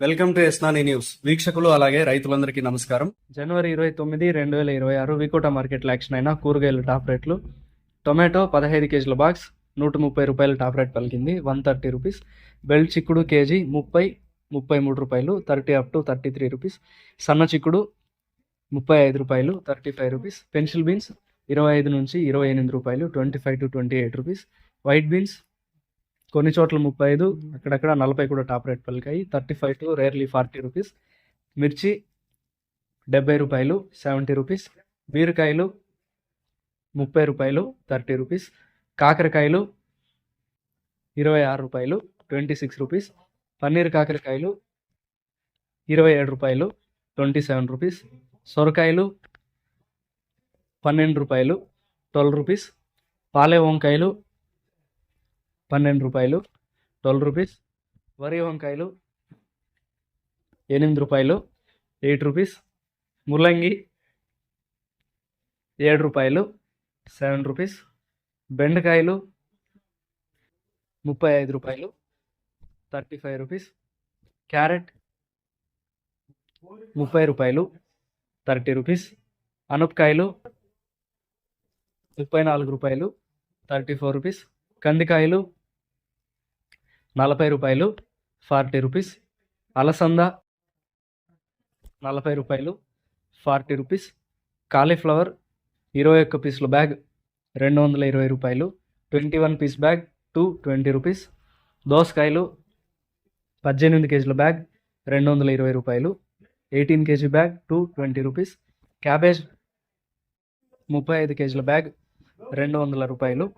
Welcome to ఎస్నాని news. వీక్షకులు అలాగే రైతులందరికీ నమస్కారం. జనవరి ఇరవై తొమ్మిది రెండు వేల ఇరవై ఆరు వికోట మార్కెట్లో యాక్షన్ అయిన కూరగాయల టాప్ రేట్లు. టొమాటో పదహైదు కేజీల బాక్స్ నూట ముప్పై రూపాయలు టాప్ రేట్ పలికింది. One thirty rupees. బెల్ చిక్కుడు కేజీ ముప్పై ముప్పై మూడు రూపాయలు. Thirty up to thirty three rupees. సన్న చిక్కుడు ముప్పై ఐదు రూపాయలు thirty five rupees. Pencil beans ఇరవై ఐదు నుంచి ఇరవై ఎనిమిది రూపాయలు twenty five to twenty eight rupees. White beans కొన్ని చోట్ల ముప్పై ఐదు అక్కడక్కడ నలభై కూడా top rate పలికాయి. Thirty five to rarely forty rupees. మిర్చి డెబ్బై రూపాయలు సెవెంటీ రూపీస్. బీరకాయలు ముప్పై రూపాయలు థర్టీ రూపీస్. కాకరకాయలు ఇరవై ఆరు రూపాయలు ట్వంటీ సిక్స్ రూపీస్. పన్నీర్ కాకరకాయలు ఇరవై ఏడు రూపాయలు ట్వంటీ సెవెన్ రూపీస్. సొరకాయలు పన్నెండు రూపాయలు ట్వెల్వ్ రూపీస్. పాలే వంకాయలు పన్నెండు రూపాయలు ట్వెల్వ్ రూపీస్ వరి వంకాయలు ఎనిమిది రూపాయలు ఎయిట్ రూపీస్ ముల్లంగి ఏడు రూపాయలు సెవెన్ రూపీస్ బెండకాయలు ముప్పై ఐదు రూపాయలు థర్టీ ఫైవ్ రూపీస్ క్యారెట్ ముప్పై రూపాయలు థర్టీ రూపీస్ అనపకాయలు ముప్పై నాలుగు రూపాయలు థర్టీ ఫోర్ రూపీస్ కందికాయలు నలభై రూపాయలు ఫార్టీ రూపీస్. అలసంద నలభై రూపాయలు ఫార్టీ రూపీస్. కాలీఫ్లవర్ ఇరవై ఒక్క పీసుల బ్యాగ్ రెండు వందల ఇరవై రూపాయలు. Twenty one piece bag two twenty rupees. దోసకాయలు పద్దెనిమిది కేజీల బ్యాగ్ రెండు వందల ఇరవై రూపాయలు. Eighteen kg bag two twenty rupees. Cabbage ముప్పై ఐదు కేజీల బ్యాగ్ రెండు వందల రూపాయలు.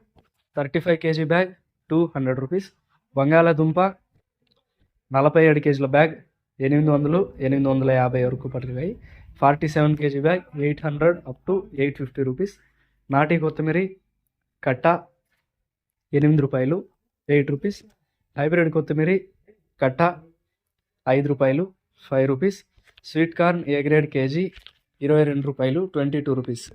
Thirty five kg bag two hundred rupees. బంగాళాదుంప నలభై ఏడు కేజీల బ్యాగ్ ఎనిమిది వందలు ఎనిమిది వందల యాభై వరకు పలికాయి forty seven kg bag eight hundred up to eight fifty rupees. నాటి కొత్తిమీర కట్ట ఎనిమిది రూపాయలు ఎయిట్ రూపీస్. హైబ్రిడ్ కొత్తిమీర కట్ట ఐదు రూపాయలు five rupees. Sweet corn A grade kg ఇరవై రెండు రూపాయలు ట్వంటీ టూ రూపీస్.